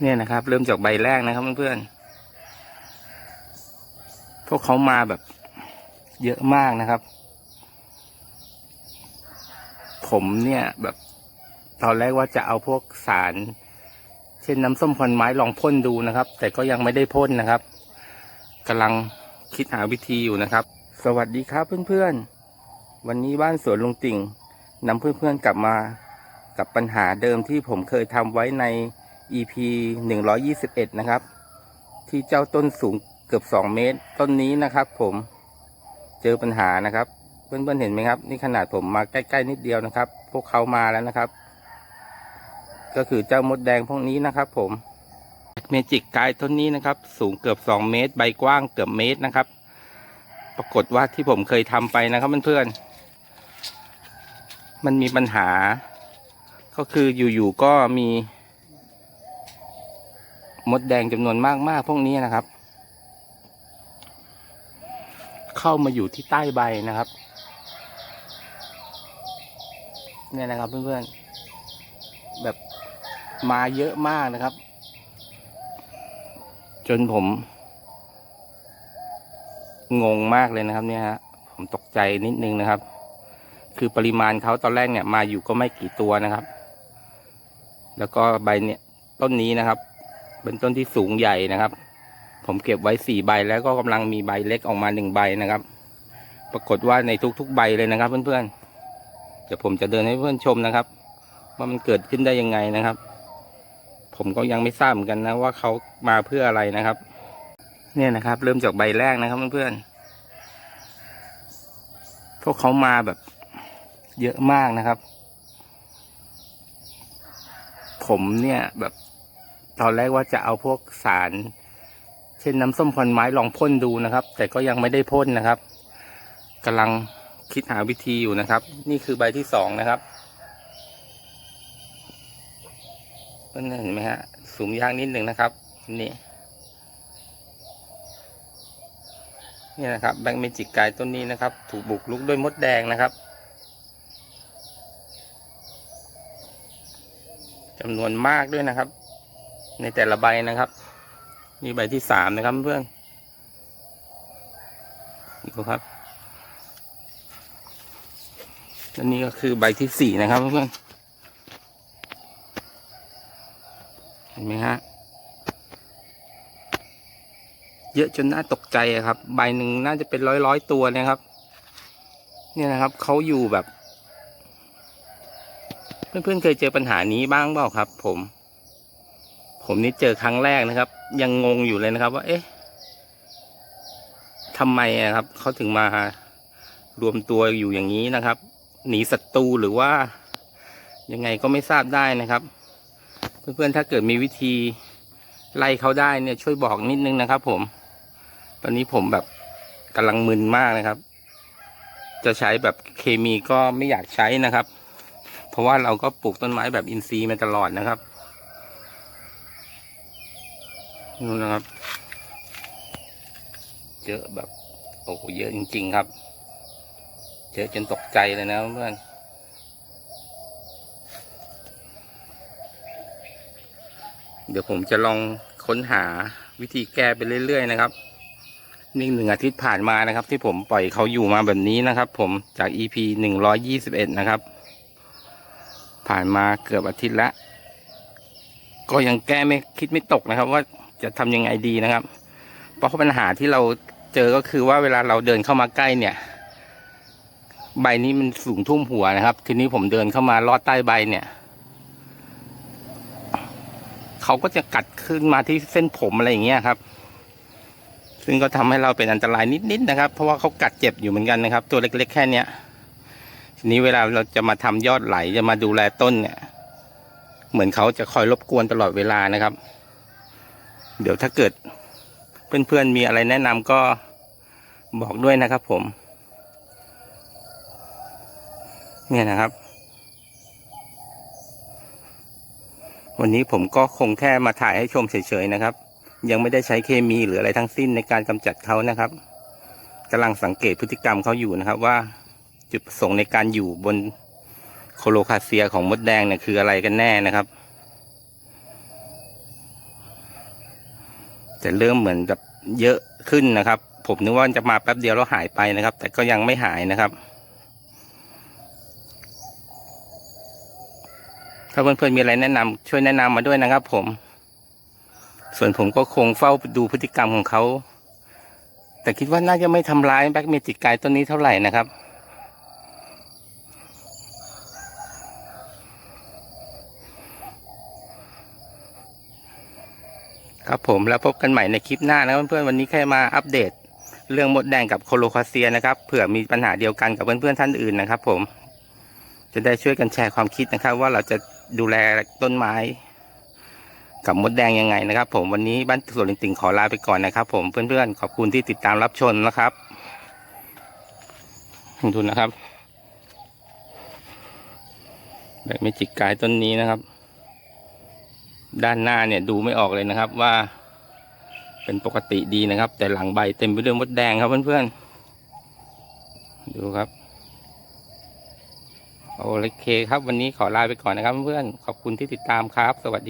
เนี่ยนะครับ เริ่มจากใบแรกนะครับเพื่อนๆพวกเขามาแบบ เยอะมากนะครับ ผมเนี่ยแบบตอนแรกว่าจะเอาพวกสาร เช่นน้ำส้มควันไม้ลองพ่นดูนะครับ แต่ก็ยังไม่ได้พ่นนะครับกำลังคิดหาวิธีอยู่นะครับ สวัสดีครับเพื่อนๆ วันนี้บ้านสวนลุงติ่งนำเพื่อนๆกลับมากับปัญหาเดิมที่ผมเคยทำไว้ใน EP 121 นะครับ ที่เจ้าต้นสูงเกือบ 2 เมตร ต้นนี้นะครับ ผมเจอปัญหานะครับ เพื่อนๆเห็นไหมครับ นี่ขนาดผมมาใกล้ๆนิดเดียวนะครับ พวกเขามาแล้วนะครับ ก็คือเจ้ามดแดงพวกนี้นะครับ ผมเมจิกกายต้นนี้นะครับ สูงเกือบ 2 เมตร ใบกว้างเกือบเมตรนะครับ ปรากฏว่าที่ผมเคยทำไปนะครับเพื่อนๆมันมีปัญหา ก็คืออยู่ๆก็มี มดแดงจำนวนมากๆพวกนี้นะครับ เข้ามาอยู่ที่ใต้ใบนะครับ เนี่ยนะครับเพื่อนๆแบบมาเยอะมากนะครับ จนผม งงมากเลยนะครับ เนี่ยฮะผมตกใจนิดนึงนะครับ คือปริมาณเขาตอนแรกเนี่ย มาอยู่ก็ไม่กี่ตัวนะครับ แล้วก็ใบเนี่ยต้นนี้นะครับ เป็นต้นที่สูงใหญ่นะครับ ผมเก็บไว้สี่ใบแล้วก็กำลังมีใบเล็กออกมาหนึ่งใบนะครับ ปรากฏว่าในทุกๆใบเลยนะครับ เพื่อนๆเดี๋ยวผมจะเดินให้เพื่อนชมนะครับ ว่ามันเกิดขึ้นได้ยังไงนะครับ ผมก็ยังไม่ทราบเหมือนกันนะว่าเขามาเพื่ออะไรนะครับ เนี่ยนะครับ เริ่มจากใบแรกนะครับเพื่อนๆพวกเขามาแบบเยอะมากนะครับ ผมเนี่ยแบบ ตอนแรกว่าจะเอาพวกสาร เช่นน้ำส้มควันไม้ลองพ่นดูนะครับ แต่ก็ยังไม่ได้พ่นนะครับกำลังคิดหาวิธีอยู่นะครับ นี่คือใบที่สองนะครับเพื่นเห็นไหมฮะสูงยากนิดหนึ่งนะครับนี่นี่นะครับแบงค์เมจิกกายต้นนี้นะครับ ถูกบุกลุกด้วยมดแดงนะครับจำนวนมากด้วยนะครับ ในแต่ละใบนะครับนี่ใบที่สามนะครับเพื่อนดูครับและนี่ก็คือใบที่สี่นะครับเพื่อนเห็นไหมฮะเยอะจนน่าตกใจอะครับ ใบหนึ่งน่าจะเป็นร้อยร้อยตัวนะครับ เนี่ยนะครับเขาอยู่แบบ เพื่อนๆเคยเจอปัญหานี้บ้างเปล่าครับ ผม ผมนี่เจอครั้งแรกนะครับ ยังงงอยู่เลยนะครับ ว่า เอ๊ะทำไมอะครับเขาถึงมารวมตัวอยู่อย่างนี้นะครับ หนีศัตรูหรือว่า ยังไงก็ไม่ทราบได้นะครับ เพื่อนๆถ้าเกิดมีวิธีไล่เขาได้เนี่ย ช่วยบอกนิดนึงนะครับ ผม ตอนนี้ผมแบบกำลังมึนมากนะครับ จะใช้แบบเคมีก็ไม่อยากใช้นะครับ เพราะว่าเราก็ปลูกต้นไม้แบบอินทรีย์มาตลอดนะครับ นู่นนะครับ เยอะแบบโอ้โหเยอะจริง ๆ ครับ เยอะจนตกใจเลยนะเพื่อนเดี๋ยวผมจะลองค้นหาวิธีแก้ไปเรื่อย ๆ นะครับนี่หนึ่งอาทิตย์ผ่านมานะครับ ที่ผมปล่อยเขาอยู่มาแบบนี้นะครับ ผมจาก EP หนึ่งร้อยยี่สิบเอ็ดนะครับ ผ่านมาเกือบอาทิตย์ล้วก็ยังแก้ไม่คิดไม่ตกนะครับว่า จะทำยังไงดีนะครับ เพราะปัญหาที่เราเจอก็คือว่าเวลาเราเดินเข้ามาใกล้เนี่ย ใบนี้มันสูงทุ่มหัวนะครับ ทีนี้ผมเดินเข้ามาลอดใต้ใบเนี่ยเขาก็จะกัดขึ้นมาที่เส้นผมอะไรอย่างเงี้ยครับ ซึ่งก็ทำให้เราเป็นอันตรายนิดๆนะครับ เพราะว่าเขากัดเจ็บอยู่เหมือนกันนะครับ ตัวเล็ก ๆ แค่เนี้ยทีนี้เวลาเราจะมาทำยอดไหลจะมาดูแลต้นเนี่ย เหมือนเขาจะคอยรบกวนตลอดเวลานะครับ เดี๋ยวถ้าเกิดเพื่อนๆมีอะไรแนะนำก็บอกด้วยนะครับผม เนี่ยนะครับ วันนี้ผมก็คงแค่มาถ่ายให้ชมเฉยๆนะครับ ยังไม่ได้ใช้เคมีหรืออะไรทั้งสิ้นในการกำจัดเขานะครับกำลังสังเกตพฤติกรรมเขาอยู่นะครับว่าจุดประสงค์ในการอยู่บนโคโลคาเซียของมดแดงเนี่ยคืออะไรกันแน่นะครับ แต่เริ่มเหมือนแบบเยอะขึ้นนะครับ ผมนึกว่าจะมาแป๊บเดียวแล้วหายไปนะครับ แต่ก็ยังไม่หายนะครับ ถ้าเพื่อนๆมีอะไรแนะนำช่วยแนะนำมาด้วยนะครับ ผม ส่วนผมก็คงเฝ้าดูพฤติกรรมของเขาแต่คิดว่าน่าจะไม่ทำร้ายแบ็กเมจิกไกต้นนี้เท่าไหร่นะครับ ครับผมแล้วพบกันใหม่ในคลิปหน้านะเพื่อนๆวันนี้แค่มาอัปเดต เรื่องมดแดงกับโคโลคาเซียนะครับเผื่อมีปัญหาเดียวกันกับเพื่อนๆท่านอื่นนะครับ ผม จะได้ช่วยกันแชร์ความคิดนะครับ ว่าเราจะดูแลต้นไม้ กับมดแดงยังไงนะครับ ผมวันนี้บ้านสวนลิงติ่งขอลาไปก่อนนะครับ ผมเพื่อนๆขอบคุณที่ติดตามรับชมนะครับดูนะครับแบบเมจิกกายต้นนี้นะครับ ด้านหน้าเนี่ยดูไม่ออกเลยนะครับว่า เป็นปกติดีนะครับ แต่หลังใบเต็มไปด้วยมดแดงครับเพื่อนๆดูครับโอเคครับ วันนี้ขอลาไปก่อนนะครับเพื่อนๆขอบคุณที่ติดตามครับ สวัสดี